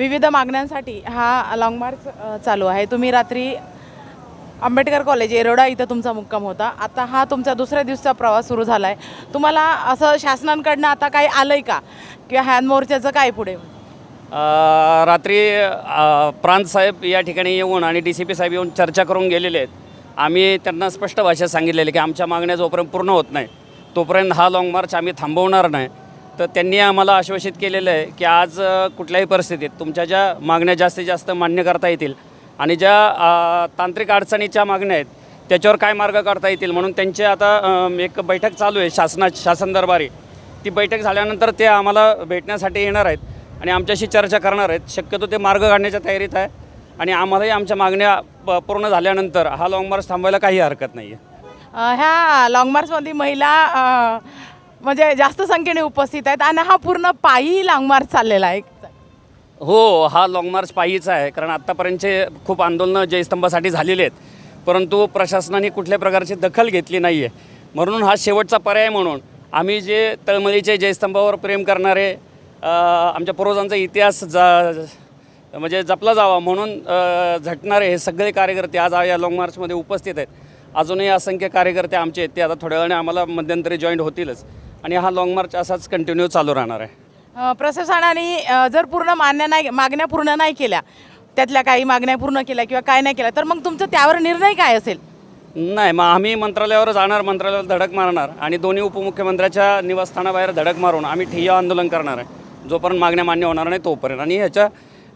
विविध मागण्यांसाठी हा लाँग मार्च चालू आहे. तुम्ही रात्री आंबेडकर कॉलेज येरोडा इथं तुमचा मुक्काम होता. आता हा तुमचा दुसऱ्या दिवसाचा प्रवास सुरू झाला आहे तुम्हाला असं शासनांकडनं आता काही आलं आहे का? किंवा हॅन मोर्चाचं काय पुढे? रात्री प्रांतसाहेब प्रांत साहेब या ठिकाणी येऊन आणि डी सी पी साहेब येऊन चर्चा करून गेलेले आहेत. आम्ही त्यांना स्पष्ट भाषेत सांगितलेले की आमच्या मागण्या जोपर्यंत पूर्ण होत नाही तोपर्यंत हा लाँग मार्च आम्ही थांबवणार नाही. तर त्यांनी आम्हाला आश्वासित केलेलं आहे की आज कुठल्याही परिस्थितीत तुमच्या ज्या मागण्या जास्तीत जास्त मान्य करता येतील आणि ज्या तांत्रिक अडचणीच्या मागण्या आहेत त्याच्यावर काय मार्ग काढता येतील म्हणून त्यांचे आता एक बैठक चालू आहे शासना शासन दरबारी. ती बैठक झाल्यानंतर ते आम्हाला भेटण्यासाठी येणार आहेत आणि आमच्याशी चर्चा करणार आहेत. शक्यतो ते मार्ग काढण्याच्या तयारीत आहे आणि आम्हालाही आमच्या मागण्या प- पूर्ण झाल्यानंतर हा लाँग मार्च थांबवायला काही हरकत नाही आहे ह्या लाँग मार्चमध्ये महिला म्हणजे जास्त संख्येने उपस्थित आहेत आणि हा पूर्ण पायी लाँग मार्च चाललेला आहे. हो हा लाँग मार्च पायीचा आहे कारण आत्तापर्यंतचे खूप आंदोलनं जयस्तंभासाठी झालेली आहेत. परंतु प्रशासनाने कुठल्या प्रकारची दखल घेतली नाही आहे म्हणून हा शेवटचा पर्याय म्हणून आम्ही जे तळमळीचे जयस्तंभावर प्रेम करणारे आमच्या पूर्वजांचा इतिहास जा म्हणजे जपला जावा म्हणून झटणारे हे सगळे कार्यकर्ते आज या लाँग मार्चमध्ये उपस्थित आहेत. अजूनही असंख्य कार्यकर्ते आमचे आहेत ते आता थोड्या वेळाने आम्हाला मध्यंतरी जॉईंट होतीलच. आणि हा लाँग मार्च असाच कंटिन्यू चालू राहणार आहे. अ, प्रशासनाने अ, जर पूर्ण मान्य नाही मागण्या पूर्ण नाही केल्या त्यातल्या काही मागण्या पूर्ण केल्या किंवा काय नाही केल्या तर मग तुमचं त्यावर निर्णय काय असेल? नाही मग आम्ही मंत्रालयावर जाणार मंत्रालयावर धडक मारणार आणि दोन्ही उपमुख्यमंत्र्याच्या निवासस्थानाबाहेर धडक मारून आम्ही ठिय्या आंदोलन करणार आहे. जोपर्यंत मागण्या मान्य होणार नाही तोपर्यंत. आणि ह्याच्या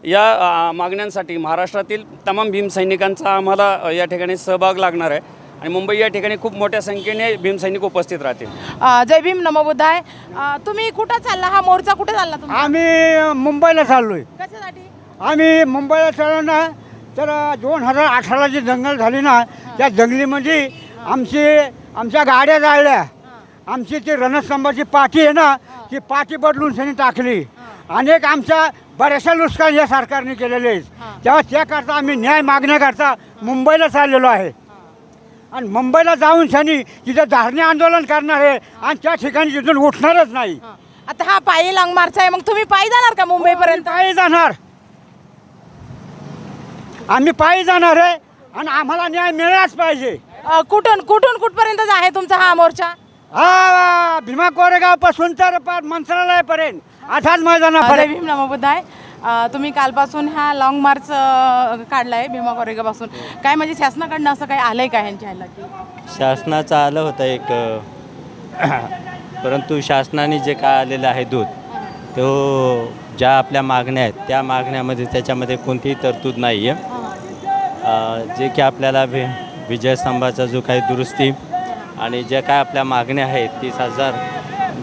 या मागण्यांसाठी महाराष्ट्रातील तमाम भीमसैनिकांचा आम्हाला अ, या ठिकाणी सहभाग लागणार आहे. आणि मुंबई या ठिकाणी खूप मोठ्या संख्येने भीमसैनिक उपस्थित राहतील. जय भीम नमो बुद्धाय. अ, तुम्ही कुठं चालला? हा मोर्चा कुठे चालला तुम्ही आम्ही मुंबईला चाललोय. कशासाठी? आम्ही मुंबईला चाललो ना तर दोन हजार अठराला जी दंगल झाली ना त्या दंगलीमध्ये आमची आमच्या गाड्या जाळल्या. आमची ती रणस्तंभाची पाठी आहे ना ती पाठी बदलून त्यांनी टाकली. अनेक आमच्या बऱ्याचशा नुकसान या सरकारने केलेले आहेत. तेव्हा त्याकरता आम्ही न्याय मागण्याकरता मुंबईला चाललेलो आहे. आणि मुंबईला जाऊन त्यांनी तिथं धारणे आंदोलन करणार आहे आणि त्या ठिकाणी तिथून उठणारच नाही. आता हा पायी लाँग मार्च आहे मग तुम्ही पायी जाणार का मुंबईपर्यंत? पायी जाणार. आम्ही पायी जाणार आहे आणि आम्हाला न्याय मिळालाच पाहिजे. अ, कुठून कुठून कुठपर्यंत आहे तुमचा हा मोर्चा? हा भीमा कोरेगावपासून तर पार मंत्रालयापर्यंत जय मैदानापर्यंत. भीम नमो बुद्धाय अ, तुम्ही कालपासून हा लाँग मार्च अ, काढलाय भीमा कोरेगापासून काय म्हणजे शासनाकडनं असं काही आलंय का ह्यांच्या ह्याला की? शासनाचं आलं होतं एक परंतु शासनाने जे काय आलेलं आहे दूध तो ज्या आपल्या मागण्या आहेत त्या मागण्यामध्ये त्याच्यामध्ये कोणतीही तरतूद नाही आहे जे की आपल्याला वि विजयस्तंभाचा जो काही दुरुस्ती आणि ज्या काय आपल्या मागण्या आहेत तीस हजार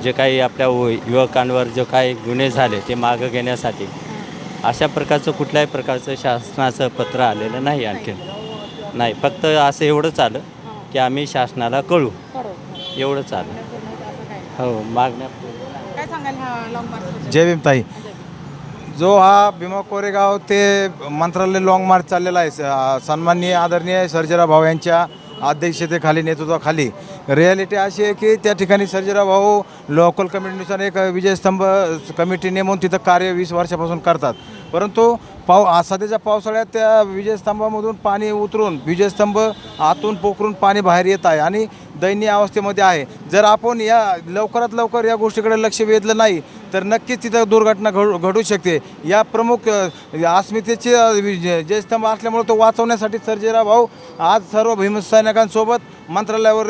जे काही आपल्या युवकांवर जो काही गुन्हे झाले ते मागं घेण्यासाठी अशा प्रकारचं कुठल्याही प्रकारचं शासनाचं पत्र आलेलं नाही आणखीन. नाही. फक्त असं एवढंच आलं की आम्ही शासनाला कळू. एवढंच आलं हो मागण्या हा जय भीमताई जो हा भीमा कोरेगाव ते मंत्रालय लाँग मार्च चाललेला आहे. स- सन्माननीय आदरणीय सर्जेराव भाऊ यांच्या अध्यक्षतेखाली नेतृत्वाखाली. रियालिटी अशी आहे की त्या ठिकाणी सर्जेराव भाऊ लोकल कमिटीनुसार एक विजयस्तंभ कमिटी नेमून तिथं कार्य वीस वर्षापासून करतात. परंतु पाव सध्याच्या पावसाळ्यात त्या विजयस्तंभामधून पाणी उतरून विजयस्तंभ आतून पोखरून पाणी बाहेर येत आहे. आणि दयनीय अवस्थेमध्ये आहे. जर आपण या लवकरात लवकर या गोष्टीकडे लक्ष वेधलं नाही तर नक्कीच तिथं दुर्घटना घडू घडू शकते. या प्रमुख अस्मितेचे अ, जयस्तंभ असल्यामुळे तो वाचवण्यासाठी सर्जेराव भाऊ आज सर्व भीमसैनिकांसोबत मंत्रालयावर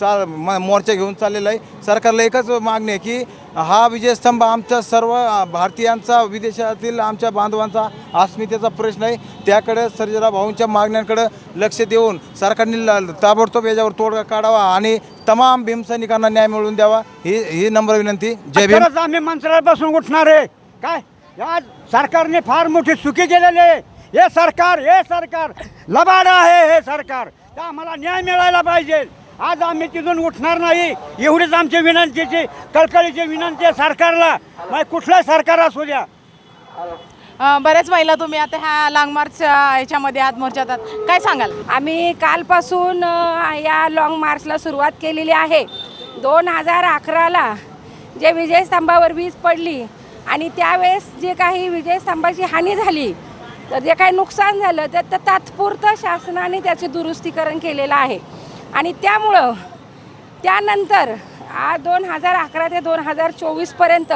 चा म- मोर्चा घेऊन चाललेला आहे. सरकारला एकच मागणी आहे की हा विजयस्तंभ आमच्या सर्व भारतीयांचा विदेशातील आमच्या बांधवांचा अस्मितेचा प्रश्न आहे. त्याकडे सर्जरा भाऊंच्या मागण्यांकडे लक्ष देऊन सरकारने ल- ताबडतोब याच्यावर तोडगा काढावा आणि तमाम भीमसैनिकांना न्याय मिळवून द्यावा. ही ही नम्र विनंती. जय भीम. आम्ही मंत्रालयापासून उठणार आहे. काय? या सरकारने फार मोठी चुकी केलेली आहे. हे सरकार हे सरकार लबाड आहे हे सरकार. तर आम्हाला न्याय मिळायला पाहिजे. आज आम्ही तिथून उठणार नाही. एवढीच आमची विनंतीची कळकळीची विनंती आहे सरकारला. मग कुठलं सरकार असू द्या. अ, बऱ्याच महिला तुम्ही आता ह्या लाँग मार्च याच्यामध्ये आत मोर्चात आहात. काय सांगाल? आम्ही कालपासून या लाँग मार्चला सुरुवात केलेली आहे. दोन हजार अकराला जे विजयस्तंभावर वीज पडली आणि त्यावेळेस जे काही विजयस्तंभाची हानी झाली तर जे काही नुकसान झालं तर तात्पुरतं शासनाने त्याचे दुरुस्तीकरण केलेलं आहे. आणि त्यामुळं त्यानंतर आ दोन हजार अकरा ते दोन हजार चोवीसपर्यंत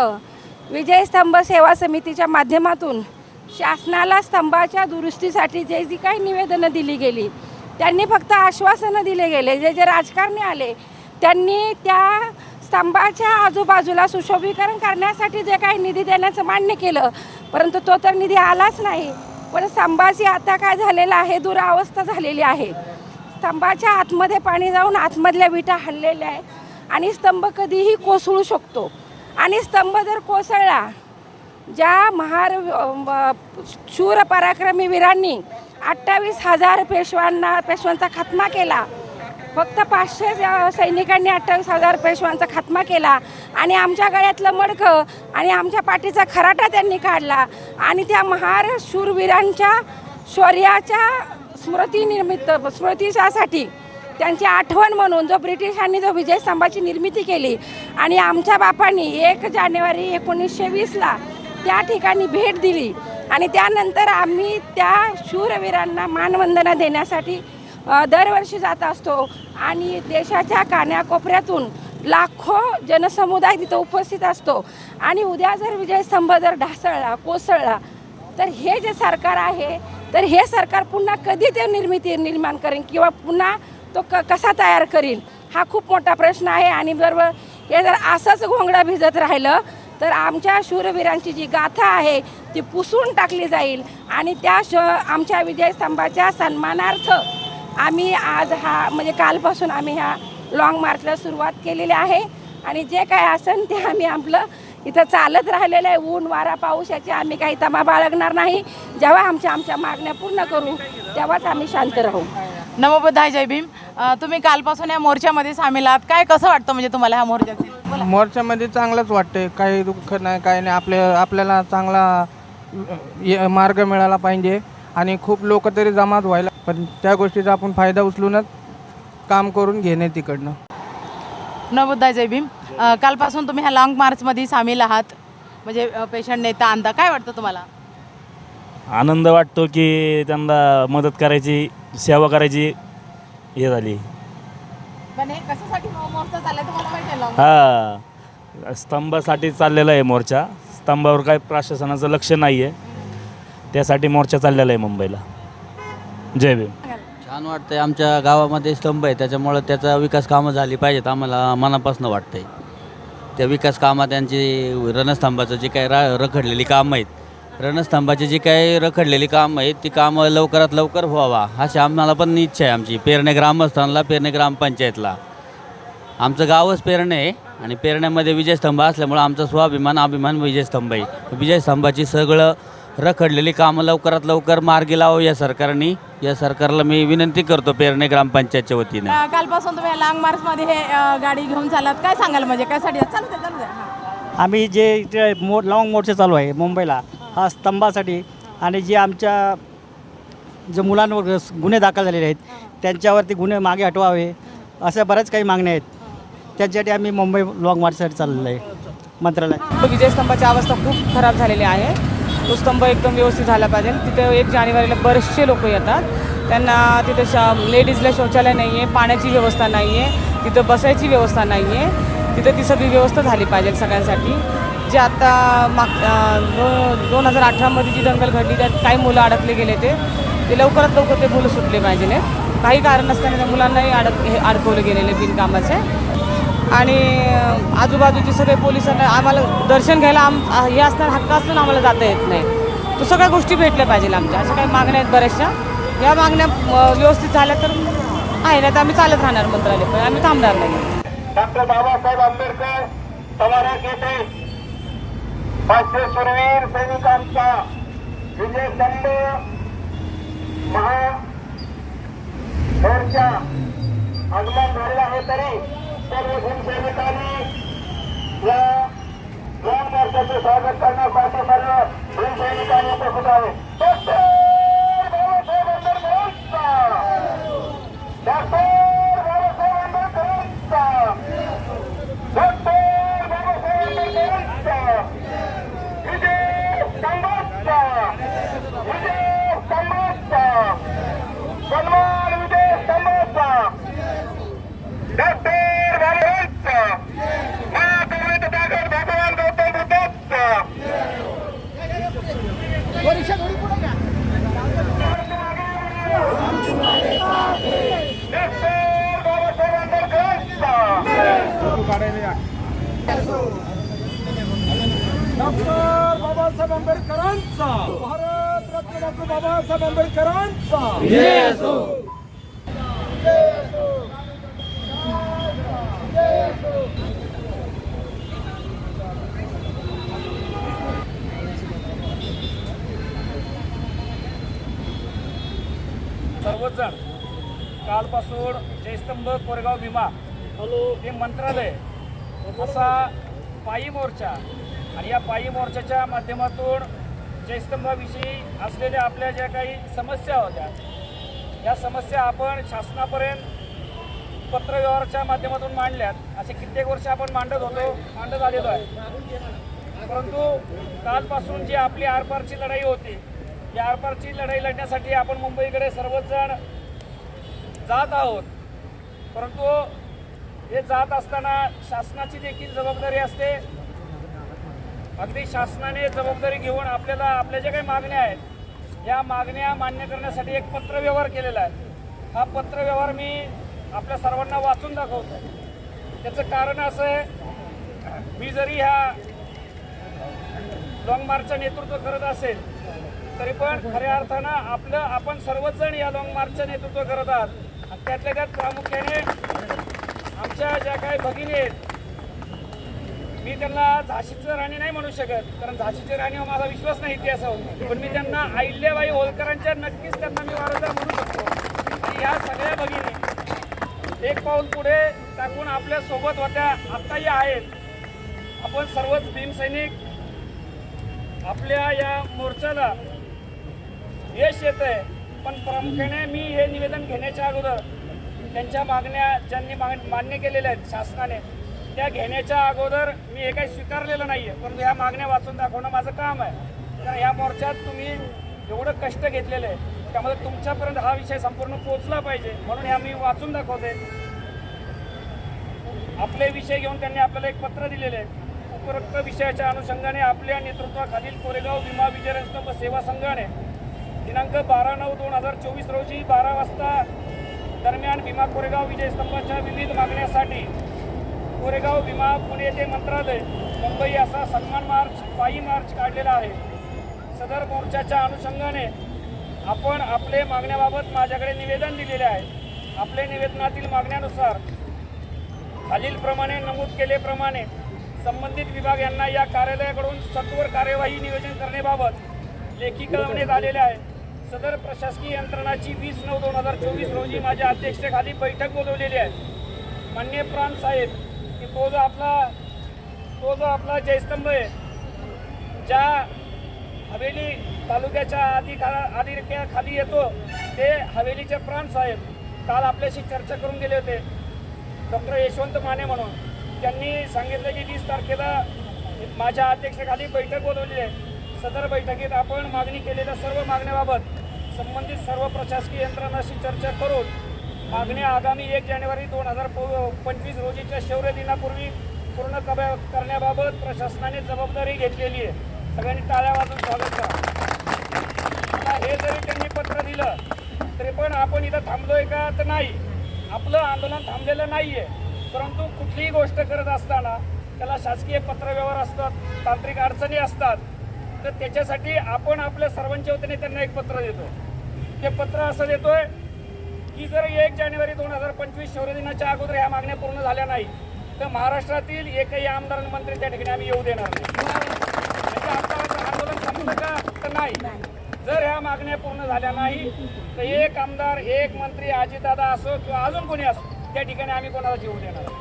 विजयस्तंभ सेवा समितीच्या माध्यमातून शासनाला स्तंभाच्या दुरुस्तीसाठी जे जी काही निवेदनं दिली गेली त्यांनी फक्त आश्वासनं दिले गेले. जे जे राजकारणी आले त्यांनी त्या स्तंभाच्या आजूबाजूला सुशोभीकरण करण्यासाठी जे काही निधी देण्याचं मान्य केलं परंतु तो तर निधी आलाच नाही. पण स्तंभाची आता काय झालेलं आहे दुरावस्था झालेली आहे. स्तंभाच्या आतमध्ये पाणी जाऊन आतमधल्या विटा हल्लेल्या आहे आणि स्तंभ कधीही कोसळू शकतो. आणि स्तंभ जर कोसळला ज्या महार शूर पराक्रमी वीरांनी अठ्ठावीस हजार पेशवांना पेशवांचा खात्मा केला. फक्त पाचशे सैनिकांनी अठ्ठावीस हजार पेशवांचा खात्मा केला. आणि आमच्या गळ्यातलं मडकं आणि आमच्या पाठीचा खराटा त्यांनी काढला. आणि त्या महार शूरवीरांच्या शौर्याच्या स्मृतीनिमित्त स्मृतीसाठी त्यांची आठवण म्हणून जो ब्रिटिशांनी जो विजयस्तंभाची निर्मिती केली आणि आमच्या बापांनी एक जानेवारी एकोणीसशे वीसला त्या ठिकाणी भेट दिली. आणि त्यानंतर आम्ही त्या शूरवीरांना मानवंदना देण्यासाठी दरवर्षी जात असतो आणि देशाच्या कान्याकोपऱ्यातून लाखो जनसमुदाय तिथं उपस्थित असतो. आणि उद्या जर विजयस्तंभ जर ढासळला कोसळला तर हे जे सरकार आहे तर हे सरकार पुन्हा कधी ते निर्मिती निर्माण करेन किंवा पुन्हा तो क कसा तयार करील हा खूप मोठा प्रश्न आहे. आणि बरोबर हे जर असंच घोंगडा भिजत राहिलं तर आमच्या शूरवीरांची जी गाथा आहे ती पुसून टाकली जाईल. आणि त्या श आमच्या विजयस्तंभाच्या सन्मानार्थ आम्ही आज हा म्हणजे कालपासून आम्ही ह्या लाँग मार्चला सुरुवात केलेली आहे. आणि जे काय असेल ते आम्ही आपलं इथं चालत राहिलेलं आहे. ऊन वारा पाऊस याची आम्ही काही तमा बाळगणार नाही. जेव्हा आमच्या आमच्या मागण्या पूर्ण करू तेव्हाच आम्ही शांत राहू. नमोबुद्धाय जय भीम. अ, तुम्ही कालपासून या मोर्चामध्ये सामील आहात. काय कसं वाटतं म्हणजे तुम्हाला ह्या मोर्चाचे. मोर्चामध्ये चांगलंच वाटतंय. काही दुःख नाही काही नाही. आपल्या आपल्याला चांगला अ, य- मार्ग मिळाला पाहिजे. आणि खूप लोक तरी जमात व्हायला. पण त्या गोष्टीचा आपण फायदा उचलूनच काम करून घेणे तिकडनं. नवोदय जय भीम. कालपासून तुम्ही ह्या लॉंग मार्चमध्ये सामील आहात. म्हणजे पेशंट नेता आणता काय वाटतं तुम्हाला? आनंद वाटतो की त्यांना मदत करायची सेवा करायची हे झाली. पण हे कशासाठी मोर्चा चाललाय तुम्हाला माहिती आहे long हा स्तंभासाठी चाललेला आहे मोर्चा. स्तंभावर काय प्रशासनाचं लक्ष नाही आहे त्यासाठी मोर्चा चाललेला आहे मुंबईला. जय भीम. छान वाटतंय. आमच्या गावामध्ये स्तंभ आहे. त्याच्यामुळं त्याचा विकास कामं झाली पाहिजेत. आम्हाला मनापासून वाटतंय. त्या विकास कामात त्यांची रणस्तंभाचं जे काही रा रखडलेली कामं आहेत रणस्तंभाची जी काही रखडलेली कामं आहेत ती कामं लवकरात लवकर व्हावा अशी आम्हाला पण इच्छा आहे आमची पेरणे ग्रामस्थानला पेरणे ग्रामपंचायतला. आमचं गावच पेरणे आहे आणि पेरण्यामध्ये विजयस्तंभ असल्यामुळं आमचा स्वाभिमान अभिमान विजयस्तंभ आहे. विजयस्तंभाची सगळं रखडलेली कामं लवकरात लवकर मार्गी लावावं या सरकारने. या सरकारला मी विनंती करतो पेरणे ग्रामपंचायतच्या वतीने. अ, कालपासून तुम्ही लॉंग मार्चमध्ये हे अ, गाडी घेऊन चालात काय सांगाल म्हणजे? कायसाठी चालू द्या चालू. द्या हां. आम्ही जे इथे मो लॉंग मोर्चे चालू आहे मुंबईला हा स्तंभासाठी आणि जे आमच्या जे मुलांवर स- गुन्हे दाखल झालेले आहेत त्यांच्यावरती गुन्हे मागे हटवावे अशा बऱ्याच काही मागण्या आहेत. त्याच्यासाठी आम्ही मुंबई लॉंग मार्चसाठी चाललेलो आहे. मंत्रालय. विजयस्तंभाची अवस्था खूप खराब झालेली आहे. तो स्तंभ एकदम व्यवस्थित झाला पाहिजे. तिथे एक जानेवारीला बरेचसे लोक येतात. त्यांना तिथे शा लेडीजला शौचालय नाही आहे पाण्याची व्यवस्था नाही आहे तिथं बसायची व्यवस्था नाही आहे तिथं ती सगळी व्यवस्था झाली पाहिजे सगळ्यांसाठी. जे आता माग दो दोन हजार अठरामध्ये जी दंगल घडली त्यात काही मुलं अडकले गेले ते ते लवकरात लवकर ते मुलं सुटले पाहिजे काही कारण असताना त्या मुलांनाही अडक हे अडकवले गेलेले बिनकामाचे. आणि आजूबाजूचे सगळे पोलिसांना आम्हाला दर्शन घ्यायला आम हे असणार हक्क असलं आम्हाला जाता येत नाही. तो सगळ्या गोष्टी भेटल्या पाहिजे आमच्या. अशा काही मागण्या आहेत बऱ्याचशा. या मागण्या व्यवस्थित झाल्या तर आहे नाही तर आम्ही चालत राहणार मंत्रालय. पण आम्ही थांबणार नाही. डॉक्टर बाबासाहेब आंबेडकर समारोह येथे पाचशे सुरवीर सैनिकांचा विजयस्तंभ महा आगमन झालेला आहे तरी सर्व भीमसैनिकांनी या लॉंग मार्चाचे स्वागत करण्यासाठी सर्व उपस्थित आहे डॉक्टर बाबासाहेब आंबेडकरांचा डॉक्टर आंबेडकरांचा भारत रत्न डॉक्टर बाबासाहेब आंबेडकरांचा. सर्वच जण कालपासून जयस्तंभ कोरेगाव भीमा हे मंत्रालय असा पायी मोर्चा आणि या पायी मोर्चाच्या माध्यमातून जयस्तंभाविषयी असलेल्या आपल्या ज्या काही समस्या होत्या या समस्या आपण शासनापर्यंत पत्रव्यवहाराच्या माध्यमातून मांडल्यात. असे कित्येक वर्ष आपण मांडत होतो मांडत आलेलो आहे. परंतु कालपासून जी आपली आरपारची लढाई होती या आरपारची लढाई लढण्यासाठी आपण मुंबईकडे सर्वजण जात आहोत. परंतु हे जात असताना शासनाची देखील जबाबदारी असते. अगदी शासनाने जबाबदारी घेऊन आपल्याला आपल्या ज्या काही मागण्या आहेत या मागण्या मान्य करण्यासाठी एक पत्रव्यवहार केलेला आहे. हा पत्रव्यवहार मी आपल्या सर्वांना वाचून दाखवतो. त्याचं कारण असं आहे मी जरी ह्या लाँग मार्चचं नेतृत्व करत असेल तरी पण खऱ्या अर्थानं आपलं आपण सर्वच जण या लाँग मार्चचं नेतृत्व करत आहात. त्यातल्या त्यात प्रामुख्याने आमच्या ज्या काही भगिनी आहेत मी त्यांना झाशीचं राणी नाही म्हणू शकत कारण झाशीची राणीवर माझा विश्वास नाही इतिहासावर पण मी त्यांना अहिल्याबाई होलकरांच्या नक्कीच त्यांना मी वारसदार म्हणू शकतो. आणि या सगळ्या भगिनी एक पाऊल पुढे टाकून आपल्यासोबत होत्या आत्ताही आहेत. आपण सर्वच भीमसैनिक आपल्या या मोर्चाला यश येत आहे पण प्रामुख्याने मी हे निवेदन घेण्याच्या अगोदर त्यांच्या मागण्या ज्यांनी माग मान्य केलेल्या आहेत शासनाने त्या घेण्याच्या अगोदर मी हे काही स्वीकारलेलं नाही आहे परंतु ह्या मागण्या वाचून दाखवणं माझं काम आहे. कारण ह्या मोर्चात तुम्ही एवढं कष्ट घेतलेलं आहे त्यामुळे तुमच्यापर्यंत हा विषय संपूर्ण पोचला पाहिजे म्हणून ह्या मी वाचून दाखवते. आपले विषय घेऊन त्यांनी आपल्याला एक पत्र दिलेले आहे. उपरोक्त विषयाच्या अनुषंगाने आपल्या नेतृत्वाखालील कोरेगाव विमा विजयस्तंभ सेवा संघाने दिनांक बारा नऊ दोन हजार चोवीस रोजी बारा वाजता दरम्यान भीमा कोरेगाव विजयस्तंभाच्या विविध मागण्यासाठी कोरेगाव भीमा पुणे ते मंत्रालय मुंबई असा सन्मान मार्च पायी मार्च काढलेला आहे. सदर मोर्चाच्या अनुषंगाने आपण आपले मागण्याबाबत माझ्याकडे निवेदन दिलेले आहे. आपले निवेदनातील मागण्यानुसार खालीलप्रमाणे नमूद केलेप्रमाणे संबंधित विभाग यांना या कार्यालयाकडून सत्वर कार्यवाही नियोजन करण्याबाबत लेखी कळवण्यात आलेले आहे. सदर प्रशासकीय यंत्रणाची वीस नऊ दोन हजार चोवीस रोजी माझ्या अध्यक्षतेखाली बैठक बोलवलेली आहे. मान्य प्रांत साहेब तो जो आपला तो जो आपला जयस्तंभ आहे ज्या हवेली तालुक्याच्या अधिका आधी येतो ते हवेलीचे प्राण साहेब काल आपल्याशी चर्चा करून गेले होते. डॉक्टर यशवंत माने म्हणून. त्यांनी सांगितलं की वीस तारखेला माझ्या अध्यक्षतेखाली बैठक बोलवली आहे. सदर बैठकीत आपण मागणी केलेल्या सर्व मागण्याबाबत संबंधित सर्व प्रशासकीय यंत्रणाशी चर्चा करून मागण्या आगामी एक जानेवारी दोन हजार पंचवीस रोजीच्या शौर्य दिनापूर्वी पूर्ण कब्या करण्याबाबत प्रशासनाने जबाबदारी घेतलेली आहे. सगळ्यांनी टाळ्या वाजून स्वागत करा. हे जरी त्यांनी पत्र दिलं तरी पण आपण इथं थांबलोय का तर नाही. आपलं आंदोलन थांबलेलं नाही आहे परंतु कुठलीही गोष्ट करत असताना त्याला शासकीय पत्रव्यवहार असतात तांत्रिक अडचणी असतात तर त्याच्यासाठी आपण आपल्या सर्वांच्या वतीने त्यांना एक पत्र देतो. ते पत्र असं देतोय की जर एक जानेवारी दोन हजार पंचवीस शौर्य दिनाच्या अगोदर ह्या मागण्या पूर्ण झाल्या नाही तर महाराष्ट्रातील एकही आमदार आणि मंत्री त्या ठिकाणी आम्ही येऊ देणार नाही. आंदोलन संपलं का तर नाही. जर ह्या मागण्या पूर्ण झाल्या नाही तर एक आमदार एक मंत्री अजितदादा असो किंवा अजून कोणी असो त्या ठिकाणी आम्ही कोणाला जीव देणार.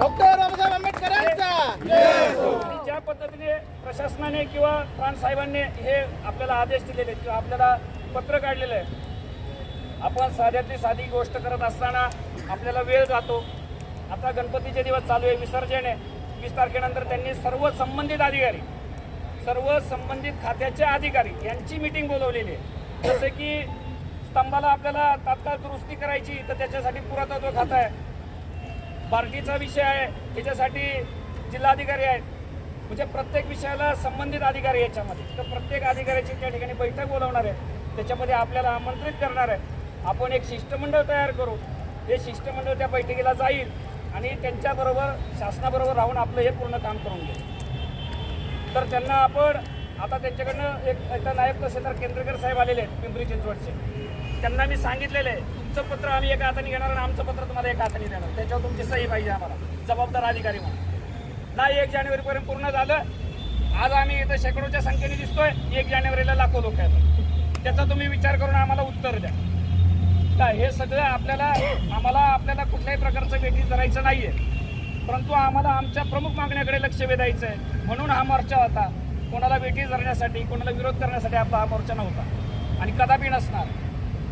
डॉक्टर बाबासाहेब आंबेडकरांचा! आणि ज्या पद्धतीने प्रशासनाने किंवा प्राण साहेबांनी हे आपल्याला आदेश दिलेले किंवा आपल्याला पत्र काढलेलं आहे आपण साध्यातली साधी गोष्ट करत असताना आपल्याला वेळ जातो. आता गणपतीचे दिवस चालू आहे विसर्जन आहे. वीस तारखेनंतर त्यांनी सर्व संबंधित अधिकारी सर्व संबंधित खात्याचे अधिकारी यांची मीटिंग बोलवलेली आहे. जसे की स्तंभाला आपल्याला तात्काळ दुरुस्ती करायची तर त्याच्यासाठी पुरातत्व खातं आहे. पार्टीचा विषय आहे त्याच्यासाठी जिल्हाधिकारी आहेत. म्हणजे प्रत्येक विषयाला संबंधित अधिकारी याच्यामध्ये. तर प्रत्येक अधिकाऱ्याची त्या ठिकाणी बैठक बोलवणार आहे त्याच्यामध्ये आपल्याला आमंत्रित करणार आहे आपण एक शिष्टमंडळ तयार करू. हे शिष्टमंडळ त्या बैठकीला जाईल आणि त्यांच्याबरोबर शासनाबरोबर राहून आपलं हे पूर्ण काम करून घेईल. तर त्यांना आपण आता त्यांच्याकडनं एक एकदा नायब तहसीलदार केंद्रेकर साहेब आलेले आहेत पिंपरी चिंचवडचे. त्यांना मी सांगितलेलं आहे तुमचं पत्र आम्ही एका हाताने घेणार आणि आमचं पत्र तुम्हाला एका हाताने देणार. त्याच्यावर तुमची सही पाहिजे आम्हाला. जबाबदार अधिकारी म्हणून. नाही एक जानेवारीपर्यंत पूर्ण झालं. आज आम्ही इथं शेकडोच्या संख्येने दिसतोय. एक जानेवारीला लाखो लोक आहेत. त्याचा तुम्ही विचार करून आम्हाला उत्तर द्या. काय हे सगळं आपल्याला आम्हाला आपल्याला कुठल्याही प्रकारचं वेगळी करायचं आहे परंतु आम्हाला आमच्या प्रमुख मागण्याकडे लक्ष वेधायचं आहे म्हणून हा मोर्चा होता. कोणाला वेठी धरण्यासाठी कोणाला विरोध करण्यासाठी आपला हा मोर्चा नव्हता. आणि कदापि नसणार.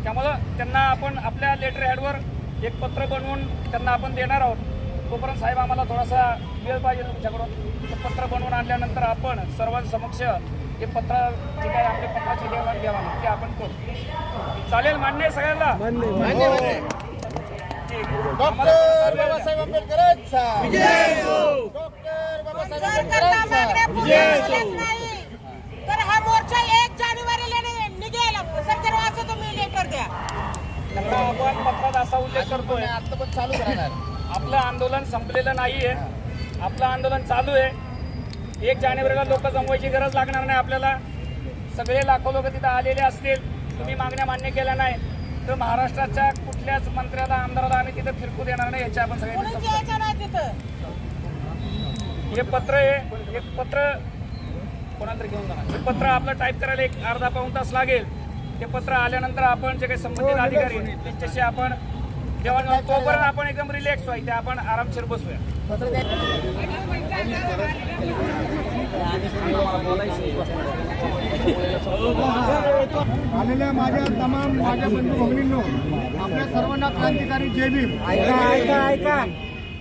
त्यामुळं त्यांना आपण आपल्या लेटर हॅडवर एक पत्र बनवून त्यांना आपण देणार आहोत. तोपर्यंत साहेब आम्हाला थोडासा वेळ पाहिजे तुमच्याकडून. पत्र बनवून आणल्यानंतर आपण सर्वांसमक्ष हे पत्र जे काय आपले पत्राची देवाण घेवाण ते आपण करू. चालेल मान्य आहे सगळ्यांना. आम्हाला थोडासा वेळ द्या. तर हा मोर्चा एक जानेवारीला निघेल. सत्तर वाजता तुम्ही लेटर द्या. आपण पत्रात असा उल्लेख करतोय. आपलं आंदोलन संपलेलं नाहीये. आपलं आंदोलन चालू आहे. एक जानेवारीला लोक जमवायची गरज लागणार नाही आपल्याला. सगळे लाखो लोक तिथं आलेले असतील. तुम्ही मागण्या मान्य केल्या नाही. तर महाराष्ट्राच्या कुठल्याच मंत्र्याला आमदाराला आम्ही तिथं फिरकू देणार नाही याची आपण सगळ्यांनी तिथं? हे पत्र आहे. हे पत्र कोणाला तरी घेऊन जाणार. हे पत्र आपलं टाईप करायला एक अर्धा पाऊण तास लागेल. ते पत्र आल्यानंतर आपण जे काही संबंधित अधिकारी आहेत त्यांच्याशी आपण जेव्हा तोपर्यंत आपण एकदम रिलॅक्स व्हायचे. आपण आरामशीर बसूया. आलेल्या माझ्या तमाम माझ्या बंधू भगिनींनो आपल्या सर्वांना क्रांतिकारी जय भीम. ऐका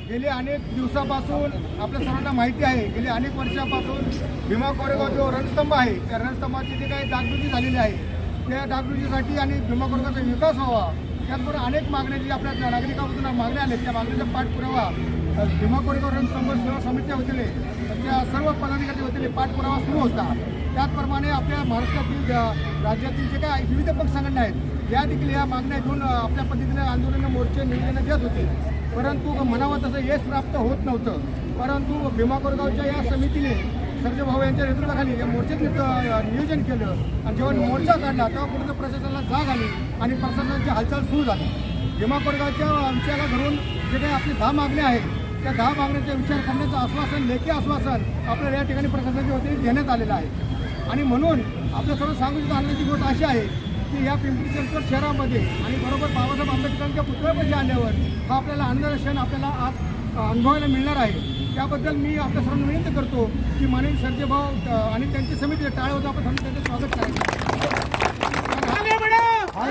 गेली अनेक दिवसापासून आपल्या सर्वांना माहिती आहे गेली अनेक वर्षापासून भीमा कोरेगाव जो रणस्तंभ आहे त्या रणस्तंभाची जी काही डागडुजी झालेली आहे त्या डागडुजीसाठी आणि भीमा कोरेगावचा विकास व्हावा त्याचबरोबर अनेक मागण्या जी आपल्या नागरिकांमधून मागण्या आल्या त्या मागणीचा पाठपुरावा भीमा कोरेगाव रणस्तंभ सेवा समितीच्या वतीने त्या सर्व पदाधिकारी वतीने पाठपुरावा सुरू होता. त्याचप्रमाणे आपल्या महाराष्ट्रातील राज्यातील जे काही विविध पक्ष संघटना आहेत या देखील या मागण्या घेऊन आपल्या पद्धतीने आंदोलन मोर्चे निवेदनं देत होते. परंतु म्हणावं तसं यश प्राप्त होत नव्हतं. परंतु भीमा कोरेगावच्या या समितीने सर्जे भाऊ यांच्या नेतृत्वाखाली या मोर्चात नियोजन केलं. आणि जेव्हा मोर्चा काढला तेव्हा कुठं प्रशासनाला जाग आली आणि प्रशासनाची हालचाल सुरू झाली. भीमा कोरेगावच्या विषयाला घरून जे काही आपली दहा मागण्या आहेत त्या दहा मागण्यांचा विचार करण्याचं आश्वासन लेखी आश्वासन आपल्याला या ठिकाणी प्रशासनाच्या वतीने देण्यात आलेलं आहे. आणि म्हणून आपल्या सर्व सांगूची आणण्याची गोष्ट अशी आहे की या पिंपरी चिंचवड शहरामध्ये आणि बरोबर बाबासाहेब आंबेडकरांच्या पुतळ्यापाशी आल्यावर हा आपल्याला आनंदाचा क्षण आपल्याला आज अनुभवायला मिळणार आहे. त्याबद्दल मी आपल्या सर्वांना विनंती करतो की माननीय सरजेभाऊ आणि त्यांची समिती टाळ्या होतं आपण त्यांचं स्वागत करायचं. हा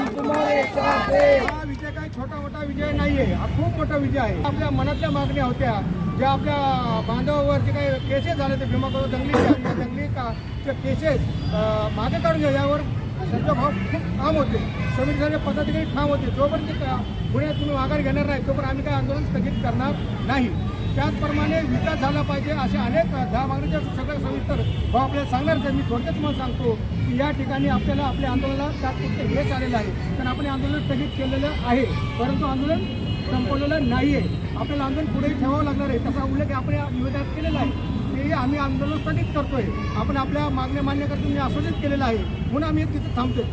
विजय काही छोटा मोठा विजय नाहीये. हा खूप मोठा विजय आहे. आपल्या मनातल्या मागण्या होत्या. ज्या आपल्या बांधवावर जे काही केसेस झाले ते भीमा करून दंगलीच्या त्या दंगली का ते केसेस मागे काढून घ्या. यावर त्यांचा भाव खूप ठाम होते. समितीचे पदाधिकारी ठाम होते. जोपर्यंत ते पुण्यात तुम्ही माघार घेणार नाही तोपर्यंत आम्ही काय आंदोलन स्थगित करणार नाही. त्याचप्रमाणे विकास झाला पाहिजे असे अनेक दहा मागणीच्या सगळ्या सविस्तर भाव आपल्याला सांगणार आहे मी थोडक्यात तुम्हाला सांगतो की या ठिकाणी आपल्याला आपल्या आंदोलनाला तात्पुरते यश आलेलं आहे. कारण आपण आंदोलन स्थगित केलेलं आहे. परंतु आंदोलन संपवलेलं नाही आहे आपल्याला आंदोलन पुढेही ठेवावं लागणार आहे. तसा उल्लेख आपण या निवेदनात केलेला आहे. की आम्ही आंदोलन स्थगित करतोय. आपण आपल्या मागण्या मान्य करतो मी आश्वासित केलेलं आहे. म्हणून आम्ही तिथे थांबतोय.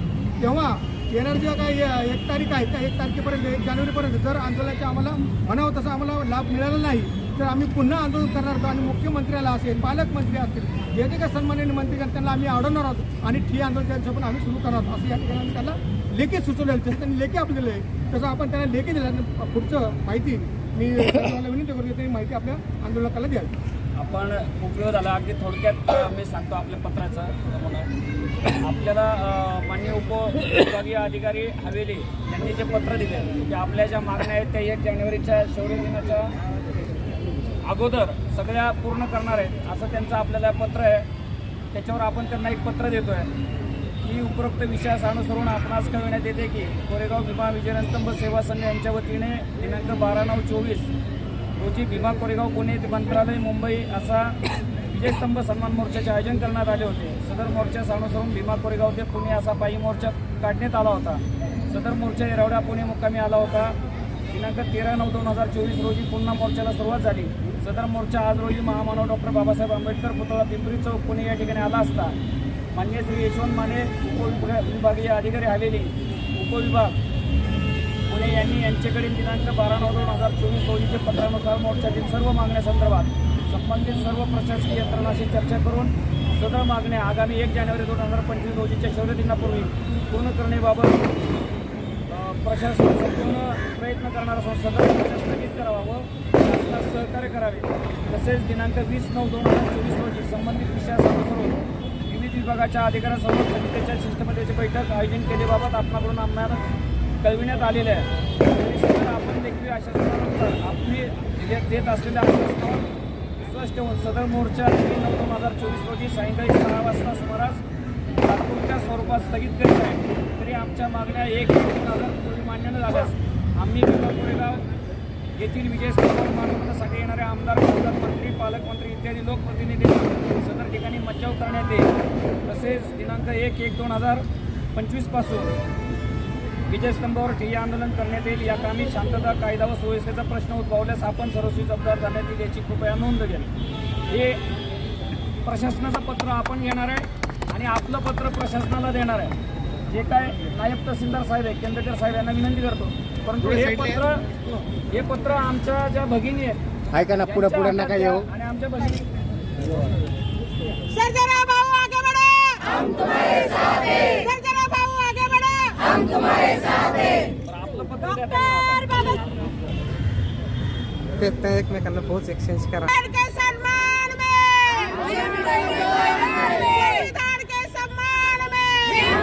तेव्हा येणार जे काही एक तारीख आहे त्या एक तारखेपर्यंत एक जानेवारीपर्यंत जर आंदोलनाच्या आम्हाला म्हणावं तसं आम्हाला लाभ मिळाला नाही तर आम्ही पुन्हा आंदोलन करणार आहोत आणि मुख्यमंत्र्याला असेल पालकमंत्री असतील जे जे काही सन्माननीय मंत्री आहेत त्यांना आम्ही अडवणार आहोत आणि ठिय आंदोलन त्यांच्या पण आम्ही सुरू करणार आहोत. असं या ठिकाणी आम्ही त्यांना लेखी सुचवलेलं तसं त्यांनी लेखी आपल्याला आहे तसं आपण त्यांना लेखी दिलं आणि पुढचं माहिती मी सर्वांना विनंती करतो त्यांनी माहिती आपल्या आंदोलकाला द्यावी. आपण खूप वेळ झाला अगदी थोडक्यात आम्ही मी सांगतो आपल्या पत्राचं. आपल्याला मान्य माननीय उपविभागीय अधिकारी हवेली यांनी जे पत्र दिले की आपल्या ज्या मागण्या आहेत त्या एक जानेवारीच्या शौर्य दिनाच्या अगोदर सगळ्या पूर्ण करणार आहेत असं त्यांचं आपल्याला पत्र आहे. त्याच्यावर आपण त्यांना एक पत्र देतो आहे की उपरोक्त विषयास अनुसरून आपणास कळविण्यात येते की कोरेगाव भीमा विजयनस्तंभ सेवा संघ यांच्या वतीने दिनांक बारा नऊ चोवीस रोजी भीमा कोरेगाव पुणे मंत्रालय मुंबई असा विजयस्तंभ सन्मान मोर्चाचे आयोजन करण्यात आले होते. सदर मोर्चास अनुसरून भीमा कोरेगाव ते पुणे असा पायी मोर्चा काढण्यात आला होता. सदर मोर्चा येरवडा पुणे मुक्कामी आला होता. दिनांक तेरा नऊ दोन हजार चोवीस रोजी पुन्हा मोर्चाला सुरुवात झाली. सदर मोर्चा आज रोजी महामानव डॉक्टर बाबासाहेब आंबेडकर पुतळा पिंपरी चौक पुणे या ठिकाणी आला असता. मान्य श्री यशवंत माने उपविभागीय अधिकारी आलेले. उपविभाग. पुणे यांनी यांच्याकडील दिनांक बारा नऊ दोन हजार चोवीस रोजीच्या पत्रानुसार मोर्चातील सर्व मागण्यासंदर्भात संबंधित सर्व प्रशासकीय यंत्रणाशी चर्चा करून सदर मागण्या आगामी एक जानेवारी दोन हजार पंचवीस रोजीच्या शौर्यदिनापूर्वी पूर्ण करण्याबाबत प्रशासन संपूर्ण प्रयत्न करणार असून सदर स्थगित करावा. व शासनास सहकार्य करावे. तसेच दिनांक वीस नऊ दोन हजार चोवीस रोजी संबंधित विषयासमोर अनुसरून विविध विभागाच्या अधिकाऱ्यांसमोर समितीच्या शिष्टमंडळाची बैठक आयोजन केल्याबाबत आपणाकडून आम्हाला कळविण्यात आलेले आहे. आपण देखील आश्वासनानुसार आपली देत देत असलेल्या आश्वासनावर विश्वास सदर मोर्चा तीन नऊ दोन हजार चोवीस रोजी सायंकाळी सहा वाजता सुमारास स्वरूपात स्थगित करीत आहे. तरी आमच्या मागण्या एक दोन हजार पूर्वी मान्य न झाल्यास आम्ही कोरेगाव येथील विजय स्तंभावर मानवण्यासाठी येणारे आमदार खासदार मंत्री पालकमंत्री इत्यादी लोकप्रतिनिधी सदर ठिकाणी मज्जाव करण्यात येईल. तसेच दिनांक एक एक दोन हजार पंचवीसपासून विजयस्तंभावर ठिय्या आंदोलन करण्यात येईल. या कामी शांतता कायदा व सुव्यवस्थेचा प्रश्न उद्भवल्यास आपण सर्वस्वी जबाबदार करण्यात येईल याची कृपया नोंद घ्या. हे प्रशासनाचं पत्र आपण घेणार आहे. आणि आपलं पत्र प्रशासनाला देणार आहे. जे काय नायब तहसीलदार साहेब आहे केंद्रकर साहेब यांना विनंती करतो. परंतु हे पत्र हे पत्र आमच्या ज्या भगिनी आहेत ऐका ना पुढे पुढे नका येऊ. आणि आमच्या भगिनी सर्जरा भाऊ आगे बढ़ो! हम तुम्हारे साथ हैं। सर्जरा भाऊ आगे बढ़ो! हम तुम्हारे साथ हैं। आपलं पत्र एकमेकांना पोच एक्सचेंज करा के सम्मान में संविधान के सम्मान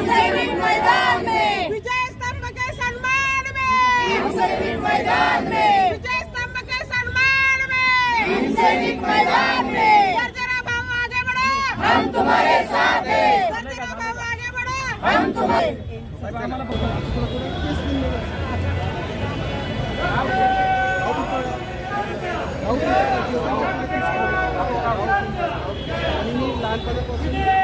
मैदान में। विजय स्तंभ के सम्मान में। मैदान में। विजय स्तंभ के सम्मान में। मैदान में। सर्जरा भाऊ आगे बढ़ो। हम तुम्हारे साथ हैं। आगे बढ़ो। हम तुम्हारे लहानपणापासून